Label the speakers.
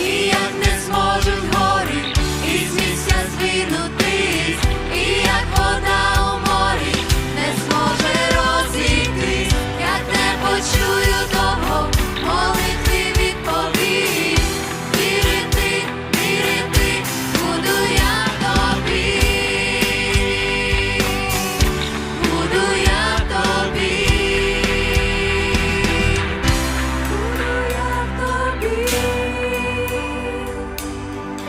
Speaker 1: і як не зможуть горі, і з місця звинути.